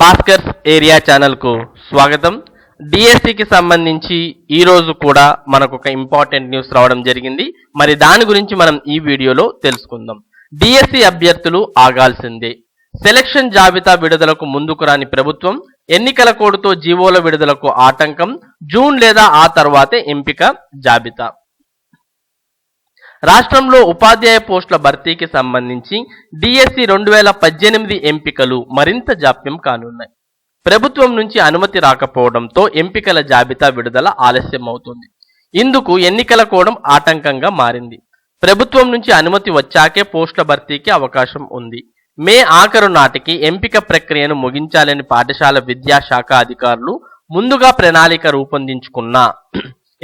Bhaskar's area ఛానల్కు స్వాగతం. డిఎస్సికి సంబంధించి ఈరోజు కూడా మనకు ఒక ఇంపార్టెంట్ న్యూస్ రావడం జరిగింది. మరి దాని గురించి మనం ఈ వీడియోలో తెలుసుకుందాం. డిఎస్సి అభ్యర్థులు ఆగాల్సిందే. సెలక్షన్ జాబితా విడుదలకు ముందుకు రాని ప్రభుత్వం ఎన్నికల కోడ్తో జీవోల విడుదలకు ఆటంకం జూన్ లేదా ఆ తర్వాతే ఎంపిక జాబితా. రాష్ట్రంలో ఉపాధ్యాయ పోస్టుల భర్తీకి సంబంధించి డిఎస్సి రెండు వేల పద్దెనిమిది ఎంపికలు మరింత జాప్యం కానున్నాయి. ప్రభుత్వం నుంచి అనుమతి రాకపోవడంతో ఎంపికల జాబితా విడుదల ఆలస్యం అవుతుంది ఇందుకు ఎన్నికల కోణం ఆటంకంగా మారింది. ప్రభుత్వం నుంచి అనుమతి వచ్చాకే పోస్టుల భర్తీకి అవకాశం ఉంది. మే ఆఖరు నాటికి ఎంపిక ప్రక్రియను ముగించాలని పాఠశాల విద్యాశాఖ అధికారులు ముందుగా ప్రణాళిక రూపొందించుకున్నా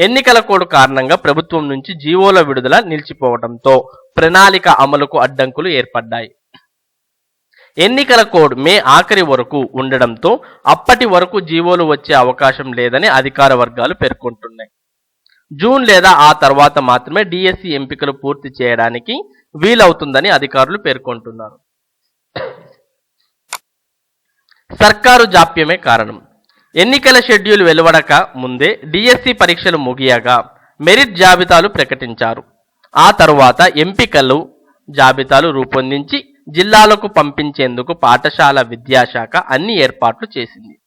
ఎన్నికల కోడ్ కారణంగా ప్రభుత్వం నుంచి జీవోల విడుదల నిలిచిపోవడంతో ప్రణాళిక అమలుకు అడ్డంకులు ఏర్పడ్డాయి. ఎన్నికల కోడ్ మే ఆఖరి వరకు ఉండడంతో అప్పటి వరకు జీవోలు వచ్చే అవకాశం లేదని అధికార వర్గాలు పేర్కొంటున్నాయి. జూన్ లేదా ఆ తర్వాత మాత్రమే డిఎస్సి ఎంపికలు పూర్తి చేయడానికి వీలవుతుందని అధికారులు పేర్కొంటున్నారు. సర్కారు జాప్యమే కారణం. ఎన్నికల షెడ్యూల్ వెలువడక ముందే డిఎస్సి పరీక్షలు ముగియగా మెరిట్ జాబితాలు ప్రకటించారు. ఆ తరువాత ఎంపికలు జాబితాలు రూపొందించి జిల్లాలకు పంపించేందుకు పాఠశాల విద్యాశాఖ అన్ని ఏర్పాట్లు చేసింది.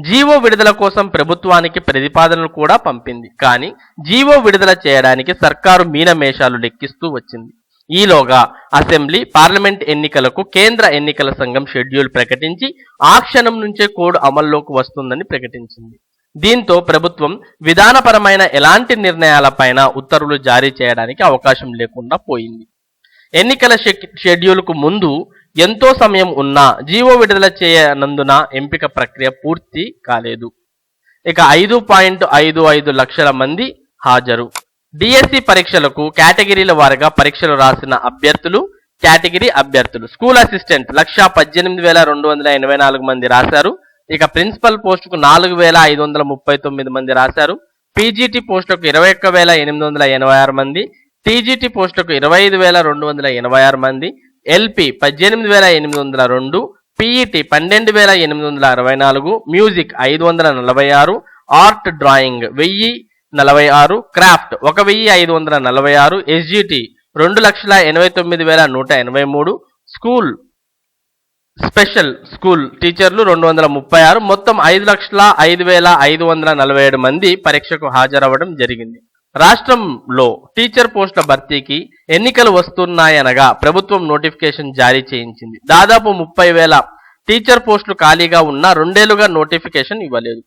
జీవో విడుదల కోసం ప్రభుత్వానికి ప్రతిపాదనలు కూడా పంపింది. కానీ జీవో విడుదల చేయడానికి సర్కారు మీనమేషాలు లెక్కిస్తూ వచ్చింది. ఈలోగా అసెంబ్లీ పార్లమెంట్ ఎన్నికలకు కేంద్ర ఎన్నికల సంఘం షెడ్యూల్ ప్రకటించి ఆ క్షణం నుంచే కోడ్ అమల్లోకి వస్తుందని ప్రకటించింది. దీంతో ప్రభుత్వం విధానపరమైన ఎలాంటి నిర్ణయాలపైన ఉత్తర్వులు జారీ చేయడానికి అవకాశం లేకుండా పోయింది. ఎన్నికల షెడ్యూల్కు ముందు ఎంతో సమయం ఉన్నా జీవో విడుదల చేయనందున ఎంపిక ప్రక్రియ పూర్తి కాలేదు. ఇక ఐదు పాయింట్ ఐదు ఐదు లక్షల మంది హాజరు. డిఎస్సి పరీక్షలకు కేటగిరీల వారుగా పరీక్షలు రాసిన అభ్యర్థులు కేటగిరీ అభ్యర్థులు. స్కూల్ అసిస్టెంట్ లక్ష పద్దెనిమిది వేల రెండు వందల ఎనభై నాలుగు మంది రాశారు. ఇక ప్రిన్సిపల్ పోస్టుకు నాలుగు వేల ఐదు వందల ముప్పై తొమ్మిది మంది రాశారు. పీజీటీ పోస్టుకు ఇరవై ఒక్క వేల ఎనిమిది వందల ఎనభై ఆరు మంది టీజీటీ పోస్టుకు ఇరవై ఐదు వేల రెండు వందల ఎనభై ఆరు మంది ఎల్పి పద్దెనిమిది వేల ఎనిమిది వందల రెండు పీఈటీ పన్నెండు వేల ఎనిమిది వందల అరవై నాలుగు మ్యూజిక్ ఐదు వందల నలభై ఆరు ఆర్ట్ డ్రాయింగ్ వెయ్యి నలభై ఆరు క్రాఫ్ట్ ఒక వెయ్యి ఐదు వందల నలభై ఆరు ఎస్జిటి రెండు లక్షల ఎనభై తొమ్మిది వేల నూట ఎనభై మూడు స్కూల్ స్పెషల్ స్కూల్ టీచర్లు రెండు వందల ముప్పై ఆరు మొత్తం ఐదు లక్షల ఐదు వేల ఐదు వందల నలభై ఏడు మంది పరీక్షకు హాజరవ్వడం జరిగింది. రాష్ట్రంలో టీచర్ పోస్టుల భర్తీకి ఎన్నికలు వస్తున్నాయనగా ప్రభుత్వం నోటిఫికేషన్ జారీ చేయించింది. దాదాపు ముప్పై వేల టీచర్ పోస్టులు ఖాళీగా ఉన్న రెండేళ్ళుగా నోటిఫికేషన్ ఇవ్వలేదు.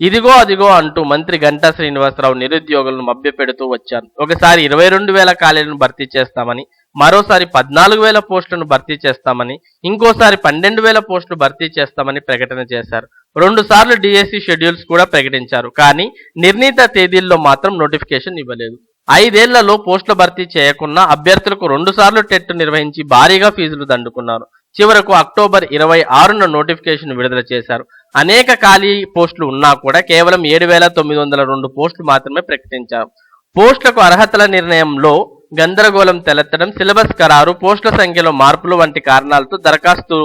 ఇదిగో అదిగో అంటూ మంత్రి గంటా శ్రీనివాసరావు నిరుద్యోగులను మభ్యపెడుతూ వచ్చారు. ఒకసారి ఇరవై రెండు వేల ఖాళీలను భర్తీ చేస్తామని మరోసారి పద్నాలుగు వేల పోస్టులను భర్తీ చేస్తామని ఇంకోసారి పన్నెండు వేల పోస్టులు భర్తీ చేస్తామని ప్రకటన చేశారు. రెండు సార్లు డిఎస్సి షెడ్యూల్స్ కూడా ప్రకటించారు కానీ నిర్ణీత తేదీల్లో మాత్రం నోటిఫికేషన్ ఇవ్వలేదు. ఐదేళ్ళలో పోస్టుల భర్తీ చేయకుండా అభ్యర్థులకు రెండు సార్లు టెట్ నిర్వహించి భారీగా ఫీజులు దండుకున్నారు. చివరకు అక్టోబర్ ఇరవై ఆరున నోటిఫికేషన్ విడుదల చేశారు. అనేక ఖాళీ పోస్టులు ఉన్నా కూడా కేవలం ఏడు వేల తొమ్మిది వందల రెండు పోస్టులు మాత్రమే ప్రకటించారు. పోస్టులకు అర్హతల నిర్ణయంలో గందరగోళం తెలెత్తడం సిలబస్ ఖరారు పోస్టుల సంఖ్యలో మార్పులు వంటి కారణాలతో దరఖాస్తు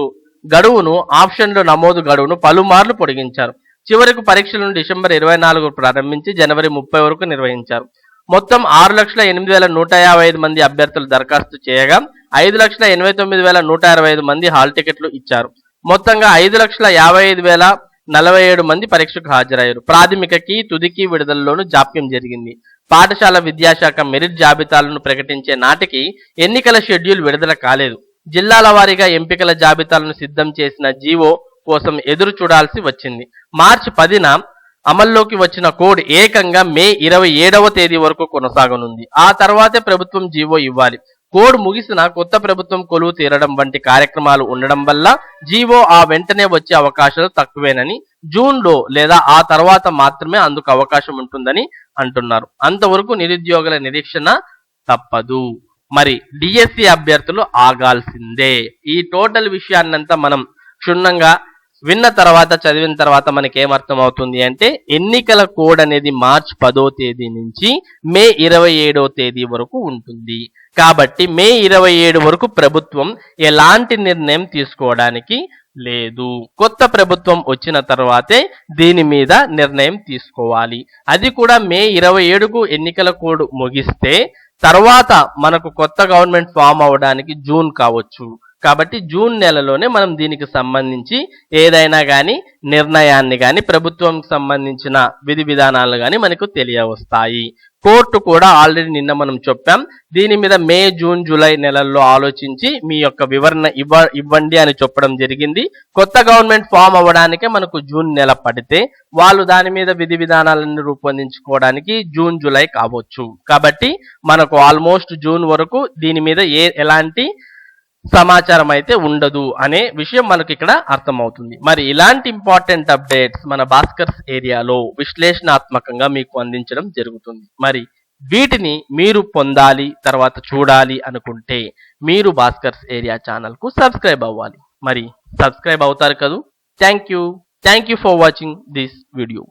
గడువును ఆప్షన్లు నమోదు గడువును పలుమార్లు పొడిగించారు. చివరకు పరీక్షలను డిసెంబర్ ఇరవై నాలుగు ప్రారంభించి జనవరి ముప్పై వరకు నిర్వహించారు. మొత్తం ఆరు లక్షల ఎనిమిది వేల నూట యాభై ఐదు మంది అభ్యర్థులు దరఖాస్తు చేయగా ఐదు లక్షల ఎనభై తొమ్మిది వేల నూట అరవై ఐదు మంది హాల్ టికెట్లు ఇచ్చారు. మొత్తంగా ఐదు లక్షల యాభై ఐదు వేల నలభై ఏడు మంది పరీక్షకు హాజరయ్యారు. ప్రాథమికకి తుదికి విడుదలలోనూ జాప్యం జరిగింది. పాఠశాల విద్యాశాఖ మెరిట్ జాబితాలను ప్రకటించే నాటికి ఎన్నికల షెడ్యూల్ విడుదల కాలేదు. జిల్లాల వారీగా ఎంపికల జాబితాలను సిద్ధం చేసిన జీవో కోసం ఎదురు చూడాల్సి వచ్చింది. మార్చి పదిన అమల్లోకి వచ్చిన కోడ్ ఏకంగా మే ఇరవై ఏడవ తేదీ వరకు కొనసాగనుంది. ఆ తర్వాతే ప్రభుత్వం జీవో ఇవ్వాలి. కోడ్ ముగిసిన కొత్త ప్రభుత్వం కొలువు తీరడం వంటి కార్యక్రమాలు ఉండడం వల్ల జీవో ఆ వెంటనే వచ్చే అవకాశాలు తక్కువేనని జూన్లో లేదా ఆ తర్వాత మాత్రమే అందుకు అవకాశం ఉంటుందని అంటున్నారు. అంతవరకు నిరుద్యోగుల నిరీక్షణ తప్పదు. మరి డిఎస్సి అభ్యర్థులు ఆగాల్సిందే. ఈ టోటల్ విషయాన్నంతా మనం క్షుణ్ణంగా విన్న తర్వాత చదివిన తర్వాత మనకి ఏమర్థం అవుతుంది అంటే ఎన్నికల కోడ్ అనేది మార్చ్ పదో తేదీ నుంచి మే ఇరవై ఏడో తేదీ వరకు ఉంటుంది. కాబట్టి మే ఇరవై ఏడు వరకు ప్రభుత్వం ఎలాంటి నిర్ణయం తీసుకోవడానికి లేదు. కొత్త ప్రభుత్వం వచ్చిన తర్వాతే దీని మీద నిర్ణయం తీసుకోవాలి. అది కూడా మే ఇరవై ఏడుకు ఎన్నికల కోడ్ ముగిస్తే తర్వాత మనకు కొత్త గవర్నమెంట్ ఫామ్ అవడానికి జూన్ కావచ్చు. కాబట్టి జూన్ నెలలోనే మనం దీనికి సంబంధించి ఏదైనా కానీ నిర్ణయాన్ని కానీ ప్రభుత్వంకి సంబంధించిన విధి విధానాలు కానీ మనకు తెలియవస్తాయి. కోర్టు కూడా ఆల్రెడీ నిన్న మనం చెప్పాం. దీని మీద మే జూన్ జూలై నెలల్లో ఆలోచించి మీ యొక్క వివరణ ఇవ్వ ఇవ్వండి అని చెప్పడం జరిగింది. కొత్త గవర్నమెంట్ ఫామ్ అవ్వడానికే మనకు జూన్ నెల పడితే వాళ్ళు దాని మీద విధి విధానాలను రూపొందించుకోవడానికి జూన్ జూలై కావచ్చు. కాబట్టి మనకు ఆల్మోస్ట్ జూన్ వరకు దీని మీద ఏ ఎలాంటి సమాచారం అయితే ఉండదు అనే విషయం మనకి ఇక్కడ అర్థమవుతుంది. మరి ఇలాంటి ఇంపార్టెంట్ అప్డేట్స్ మన భాస్కర్స్ ఏరియాలో విశ్లేషణాత్మకంగా మీకు అందించడం జరుగుతుంది. మరి వీటిని మీరు పొందాలి తర్వాత చూడాలి అనుకుంటే మీరు భాస్కర్స్ ఏరియా ఛానల్కు సబ్స్క్రైబ్ అవ్వాలి. మరి సబ్స్క్రైబ్ అవుతారు కదూ? Thank you. Thank you for watching this video.